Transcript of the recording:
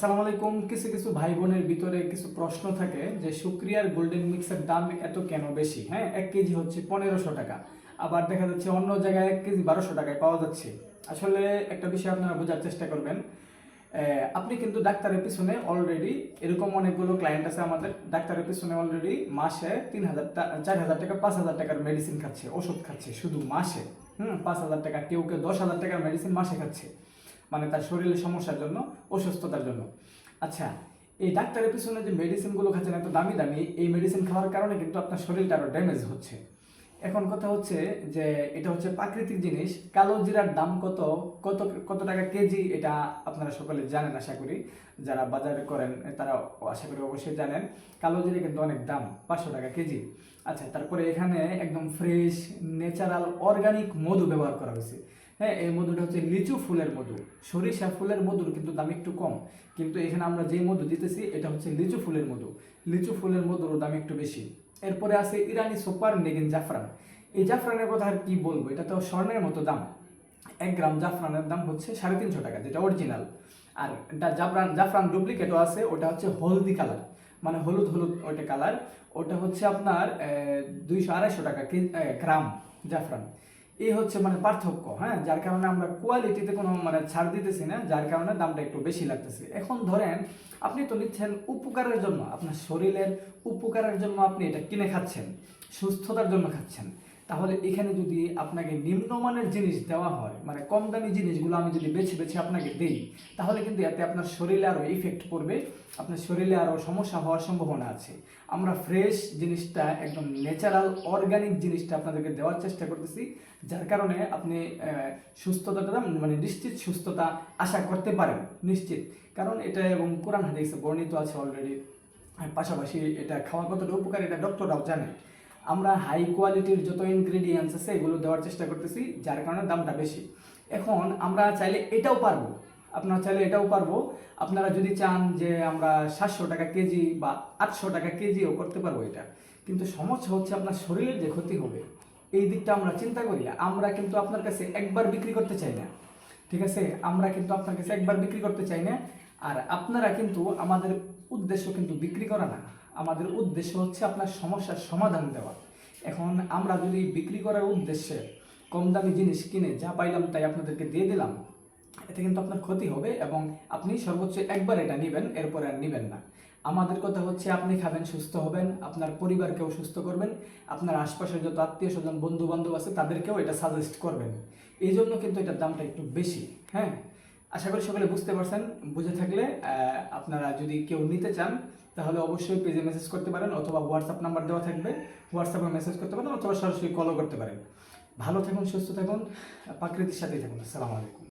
আসসালামু আলাইকুম। কিছু কিছু ভাই বোনের ভিতরে কিছু প্রশ্ন থাকে যে শুক্রিয়ার গোল্ডেন মিক্সের দাম এত কেন বেশি? হ্যাঁ এক কেজি হচ্ছে পনেরোশো টাকা। আবার দেখা যাচ্ছে অন্য জায়গায় এক কেজি বারোশো টাকায় পাওয়া যাচ্ছে। আসলে একটা বিষয় আপনারা বোঝার চেষ্টা করবেন। আপনি কিন্তু ডাক্তারের পিছনে অলরেডি এরকম অনেকগুলো ক্লায়েন্ট আছে আমাদের। ডাক্তারের পিছনে অলরেডি মাসে তিন হাজার চার হাজার টাকা, পাঁচ হাজার টাকার মেডিসিন খাচ্ছে, ওষুধ খাচ্ছে, শুধু মাসে। হুম, পাঁচ হাজার টাকা, কেউ কেউ দশ হাজার টাকার মেডিসিন মাসে খাচ্ছে। মানে তার শরীরের সমস্যার জন্য অসুস্থতার জন্য। আচ্ছা এই ডাক্তারের পিছনে যে মেডিসিনগুলো খাচ্ছেন এত দামি দামি, এই মেডিসিন খাওয়ার কারণে কিন্তু আপনার শরীরটা আরও ড্যামেজ হচ্ছে। এখন কথা হচ্ছে যে এটা হচ্ছে প্রাকৃতিক জিনিস। কালো জিরার দাম কত? কত কত টাকা কেজি? এটা আপনারা সকলে জানেন, আশা করি। যারা বাজারে করেন, তারা আশা করি অবশ্যই জানেন। কালো জিরা কিন্তু অনেক দাম, পাঁচশো টাকা কেজি। আচ্ছা তারপরে এখানে একদম ফ্রেশ ন্যাচারাল অর্গানিক মধু ব্যবহার করা হয়েছে। হ্যাঁ এই মধুটা হচ্ছে লিচু ফুলের মধু। সরিষা ফুলের মধুর কিন্তু দাম একটু কম। কিন্তু এখানে আমরা যে মধু দিতেছি, এটা হচ্ছে লিচু ফুলের মধু। লিচু ফুলের মধুর দাম একটু বেশি। এরপরে আছে ইরানি সুপার নেগিন জাফরান। এই জাফরানের কথা আর কি বলব? এটা তো স্বর্ণের মতো দাম। এক গ্রাম জাফরানের দাম হচ্ছে সাড়ে তিনশো টাকা, যেটা অরিজিনাল আর এটা জাফরান জাফরান ডুপ্লিকেটও আছে, ওটা হচ্ছে হলদি কালার মানে হলুদ হলুদ ওইটা কালার ওটা হচ্ছে আপনার দুইশো আড়াইশো টাকা গ্রাম জাফরান। এই হচ্ছে মানে পার্থক্য হ্যাঁ? যার কারণে আমরা কোয়ালিটিতে কোনো মানে ছাড় দিতেছি না, যার কারণে দামটা একটু বেশি লাগতেছে। এখন ধরেন, আপনি তো নিচ্ছেন উপকারের জন্য, আপনার শরীরের উপকারের জন্য আপনি এটা কিনে খাচ্ছেন, সুস্থতার জন্য খাচ্ছেন। তাহলে এখানে যদি আপনাকে নিম্নমানের জিনিস দেওয়া হয় মানে কম দামি জিনিসগুলো আমি যদি বেছে বেছে আপনাকে দেই, তাহলে কিন্তু এতে আপনার শরীরে আরও ইফেক্ট পড়বে, আপনার শরীরে আরও সমস্যা হওয়ার সম্ভাবনা আছে। আমরা ফ্রেশ জিনিসটা, একদম ন্যাচারাল অর্গানিক জিনিসটা আপনাদেরকে দেওয়ার চেষ্টা করতেছি, যার কারণে আপনি সুস্থতাটা মানে নিশ্চিত সুস্থতা আশা করতে পারেন, নিশ্চিত। কারণ এটা এবং কোরআন হাদিসে বর্ণিত আছে অলরেডি পাশাপাশি এটা খাওয়া কতটা উপকার এটা ডক্টররাও জানে। আমরা হাই কোয়ালিটির যত ইনগ্রেডিয়েন্টস আছে এগুলো দেওয়ার চেষ্টা করতেছি, যার কারণে দামটা বেশি। এখন আমরা চাইলে এটাও পারব। আপনারা চাইলে এটাও পারব। আপনারা যদি চান যে আমরা সাতশো টাকা কেজি বা আটশো টাকা কেজিও করতে পারব এটা। কিন্তু সমস্যা হচ্ছে আপনার শরীরের যে ক্ষতি হবে, এই দিকটা আমরা চিন্তা করি। আমরা কিন্তু আপনার কাছে একবার বিক্রি করতে চাই না। ঠিক আছে? আমরা কিন্তু আপনার কাছে একবার বিক্রি করতে চাই না। আর আপনারা কিন্তু আমাদের উদ্দেশ্য কিন্তু বিক্রি করা না। আমাদের উদ্দেশ্য হচ্ছে আপনার সমস্যার সমাধান দেওয়া। এখন আমরা যদি বিক্রি করার উদ্দেশ্যে কম দামি জিনিস কিনে যা পাইলাম তাই আপনাদেরকে দিয়ে দিলাম, এতে কিন্তু আপনার ক্ষতি হবে এবং আপনি সর্বোচ্চ একবার এটা নেবেন, এরপরে আর নেবেন না। আমাদের কথা হচ্ছে আপনি খাবেন, সুস্থ হবেন, আপনার পরিবারকেও সুস্থ করবেন, আপনার আশপাশের যত আত্মীয় স্বজন বন্ধু বান্ধব আছে, তাদেরকেও এটা সাজেস্ট করবেন। এই জন্য কিন্তু এটার দামটা একটু বেশি হ্যাঁ? আশা করি সকলে বুঝতে পারছেন, বুঝে থাকলে আপনারা যদি কেউ নিতে চান, তাহলে অবশ্যই পেজে মেসেজ করতে পারেন অথবা হোয়াটসঅ্যাপ নাম্বার দেওয়া থাকবে। হোয়াটসঅ্যাপে মেসেজ করতে পারেন অথবা সরাসরি কলও করতে পারেন। ভালো থাকুন, সুস্থ থাকুন প্রাকৃতির সাথেই থাকুন। আসসালামু আলাইকুম।